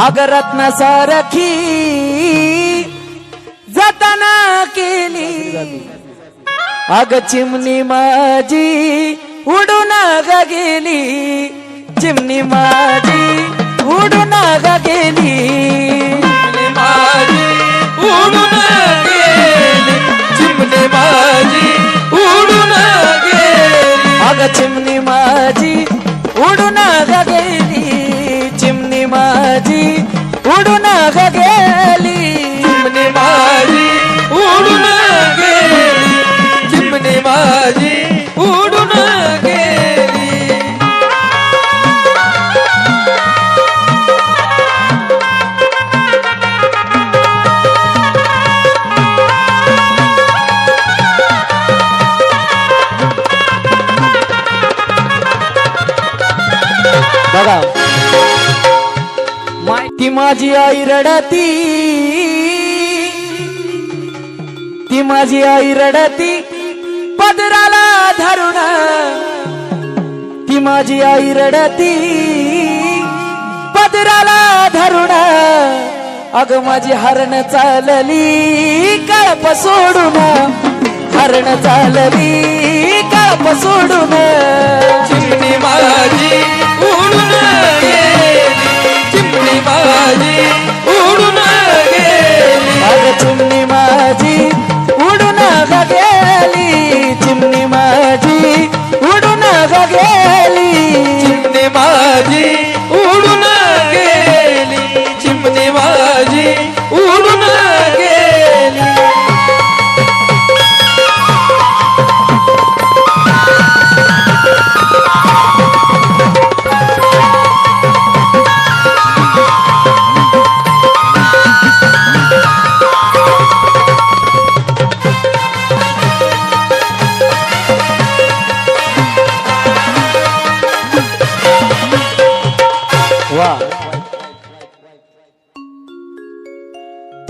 अगरत्न सारखी जतना केली. अग चिमणी माझी उडून ग गेली. चिमणी माझी उडून ग गेली. बघा. माहिती माझी आई रडती. ती माझी आई रडती. पदराला धरून. ती माझी आई रडती. पदराला धरून. अग माझी हरण चालली. कळप सोडून. हरण चालली. कळप सोडून. चिमणी माझी. उडून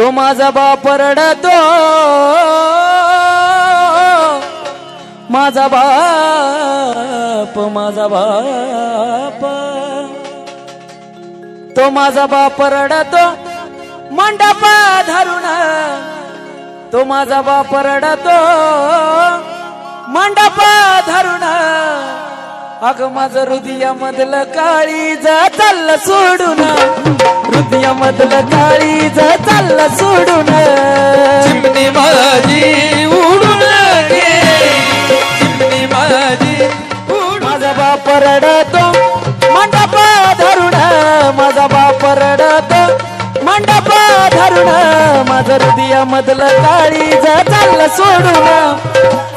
तो माझा बाप रडतो. माझा बाप माझा बाप. तो माझा बाप रडतो. मंडप धरून. तो माझा बाप रडतो. मंडप धरून. अग माझं हृदयामधलं काळी जातल सोडून. हृदयामधलं काळी जा चाललं सोडून. चिमणी माझी उडून चिमणी माझी माझा बाप रडतो मंडप धरून. माझा बाप रडतो मंडप धरून. माझं हृदयामधलं काळी जा चाललं सोडून.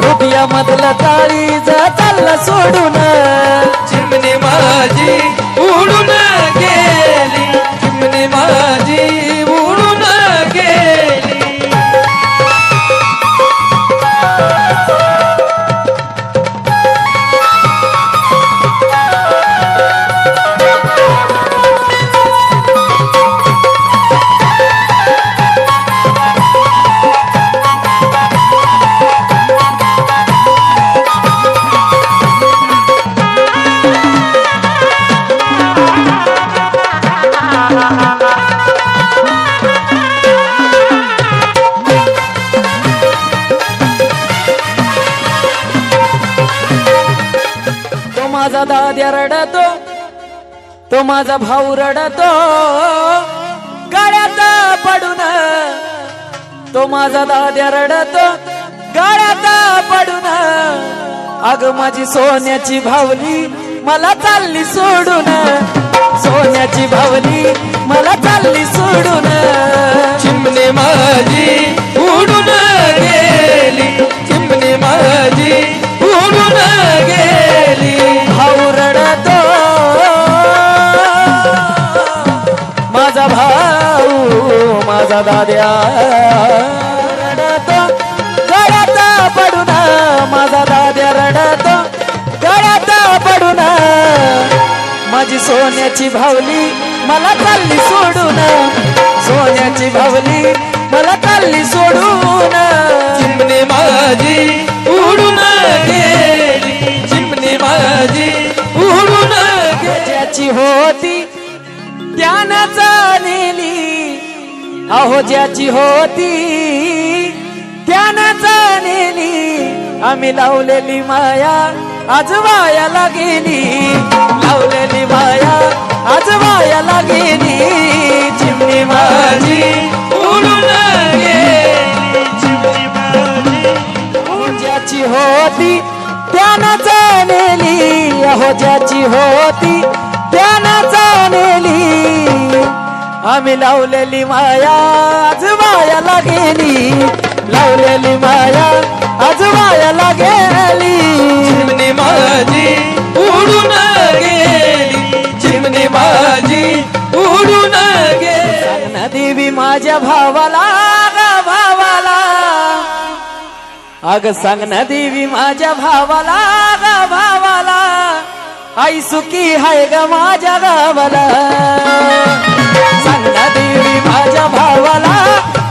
हृदयामधलं काळी जा चाललं सोडून. चिमणी माझी माझा दाद्या रडतो तो माझा भाऊ रडतो. गाड्यात पडून तो माझा दाद्या रडतो गाड्यात पडून. अग माझी सोन्याची भावली मला चालली सोडून. सोन्याची भावली मला चालली सोडून. चिमणे माझी उडून गेली. चिमणे माझी माझा दाद्या रडतो गळ्यात पडून माझा दाद्या रडतो. गळ्यात पडून माझी सोन्याची भावली मला चालली सोडून. सोन्याची भावली मला चालली सोडून. चिमणी माझी उडून गेली. चिमणी माझी उडून ज्याची होती त्यानंच अहो ज्याची होती त्यानं जाणलेली आम्ही लावलेली माया आज वायाला गेली. लावलेली माया आज वायाला गेली. चिमणी माझी उडून चिमणी माझी ज्याची होती त्यानं जाणलेली अहो ज्याची होती त्यानं जाणलेली आम्ही लावलेली माया आज वायाला गेली लावलेली माया आज वायाला गेली चिमणी माझी उडून गेली. चिमणी माझी उडून गेली. देवी माझ्या भावाला भावाला. अग सांग ना देवी माझ्या भावाला ग भावाला. आई सुखी हाय ग माझ्या गावाला. देवी माझ्या भावाला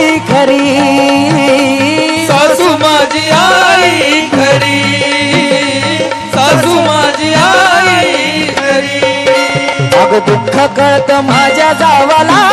आई खरी. सासू माझी आई खरी. सासू माझी आई खरी. अग दुःख कळत माझ्या जावाला.